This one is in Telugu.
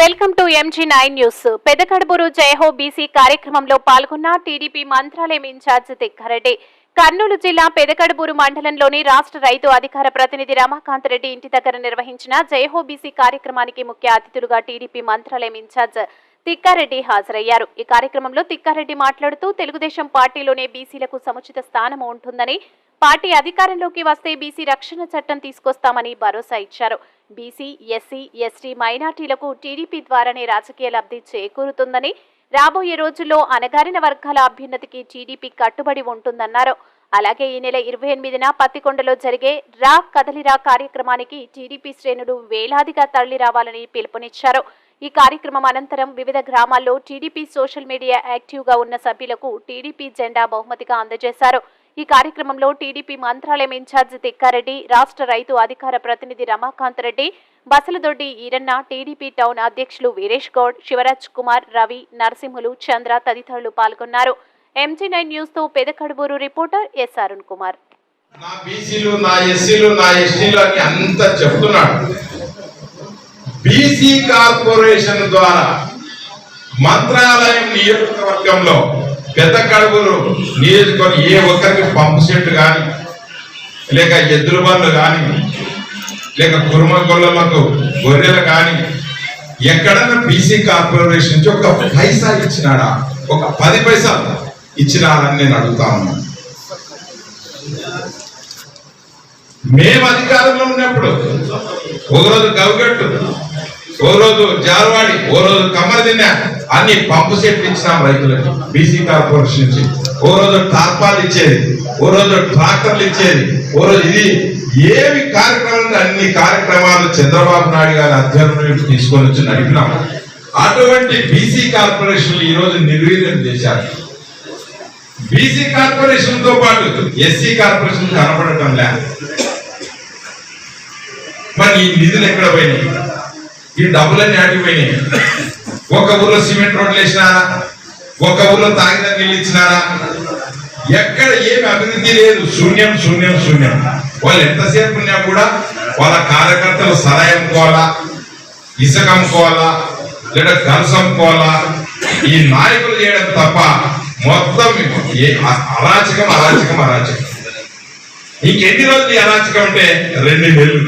Welcome to MG nine news. Pedakadubur Jayaho BC కార్యక్రమంలో పాల్గొన్న టీడీపీ మంత్రాలయం ఇన్ఛార్జ్ తిక్కారెడ్డి. కర్నూలు జిల్లా పెదకడుబూరు మండలంలోని రాష్ట్ర రైతు అధికార ప్రతినిధి రమాకాంత్ రెడ్డి ఇంటి దగ్గర నిర్వహించిన జయహో బీసీ కార్యక్రమానికి ముఖ్య అతిథులుగా టీడీపీ మంత్రాలయం ఇన్ఛార్జ్ తిక్కారెడ్డి హాజరయ్యారు. ఈ కార్యక్రమంలో తిక్కారెడ్డి మాట్లాడుతూ తెలుగుదేశం పార్టీలోనే బీసీలకు సముచిత స్థానం ఉంటుందని పార్టీ అధికారంలోకి వస్తే బీసీ రక్షణ చట్టం తీసుకొస్తామని భరోసా ఇచ్చారు. బీసీ ఎస్సీ ఎస్టీ మైనార్టీలకు టీడీపీ ద్వారానే రాజకీయ లబ్ధి చేకూరుతుందని రాబోయే రోజుల్లో అణగారిన వర్గాల అభ్యున్నతికి టీడీపీ కట్టుబడి ఉంటుందన్నారు. అలాగే ఈ నెల ఇరవై ఎనిమిదిన పత్తికొండలో జరిగే రా కదలిరా కార్యక్రమానికి టీడీపీ శ్రేణులు వేలాదిగా తరలి రావాలని పిలుపునిచ్చారు. ఈ కార్యక్రమం అనంతరం వివిధ గ్రామాల్లో టీడీపీ సోషల్ మీడియా యాక్టివ్గా ఉన్న సభ్యులకు టీడీపీ జెండా బహుమతిగా అందజేశారు. ఈ కార్యక్రమంలో టీడీపీ మంత్రాలయం ఇన్ఛార్జ్ తిక్కారెడ్డి రాష్ట్ర రైతు అధికార ప్రతినిధి రమాకాంత్ రెడ్డి బసలదొడ్డి ఈరన్న టీడీపీ టౌన్ అధ్యక్షులు వీరేష్ గౌడ్ శివరాజ్ కుమార్ రవి నరసింహులు చంద్ర తదితరులు పాల్గొన్నారు. ఎంజీ నైన్ న్యూస్తో పెదకడుబూరు రిపోర్టర్ ఎస్ అరుణ్ కుమార్. నా బీసీలు నా ఎస్సీలు నా ఎస్టీలు అని అంత చెప్తున్నాడు. బీసీ కార్పొరేషన్ ద్వారా మంత్రాలయం నియోజకవర్గంలో పెద్ద కడుగులు నియోజకవర్గం ఏ ఒక్కరికి పంపు సెట్ కానీ లేక ఎద్దుల బండ్లు కానీ లేక కురుమ గొల్లలకు గొర్రెలు కానీ ఎక్కడన్నా బీసీ కార్పొరేషన్ నుంచి ఒక పైసా ఇచ్చినాడా? ఒక పది పైసా ఇచ్చినాడని నేను అడుగుతా ఉన్నాను మేము అధికారంలో ఉన్నప్పుడు ఒకరోజు గవిగట్టు ఓ రోజు జారవాడి ఓ రోజు కమ్మర తిన్నా. అన్ని పంపు సెట్లు ఇచ్చినాం రైతులకి బీసీ కార్పొరేషన్ నుంచి. ఓ రోజు టార్పాలు ఇచ్చేది ఓ రోజు ట్రాక్టర్లు ఇచ్చేది ఓ రోజు ఇది. ఏవి కార్యక్రమాలు అన్ని కార్యక్రమాలు చంద్రబాబు నాయుడు గారి అధ్యయనం తీసుకొని వచ్చి నడిపినాం. అటువంటి బీసీ కార్పొరేషన్లు ఈ రోజు నిర్వీర్యం చేశారు. బీసీ కార్పొరేషన్తో పాటు ఎస్సీ కార్పొరేషన్ కనపడటం లేదు మరి ఈ నిధులు ఎక్కడ పోయినాయి? ఈ డబ్బులన్నీ ఆగిపోయినాయి ఒక ఊర్లో సిమెంట్ రోడ్లు వేసినారా ఒక ఊర్లో తాగిన నీళ్ళు ఇచ్చినారా ఎక్కడ ఏమి అభివృద్ధి లేదు. శూన్యం శూన్యం శూన్యం. వాళ్ళు ఎంతసేపు ఉన్నా కూడా వాళ్ళ కార్యకర్తలు సరాయి అమ్ముకోవాలా ఇసుక అమ్ముకోవాలా లేదా గన్స్ అమ్ముకోవాలా ఈ నాయకులు చేయడం తప్ప మొత్తం ఏ అరాచకం అరాచకం అరాచకం. ఇంకెన్ని రోజులు అరాచకం అంటే? రెండు నెలలు.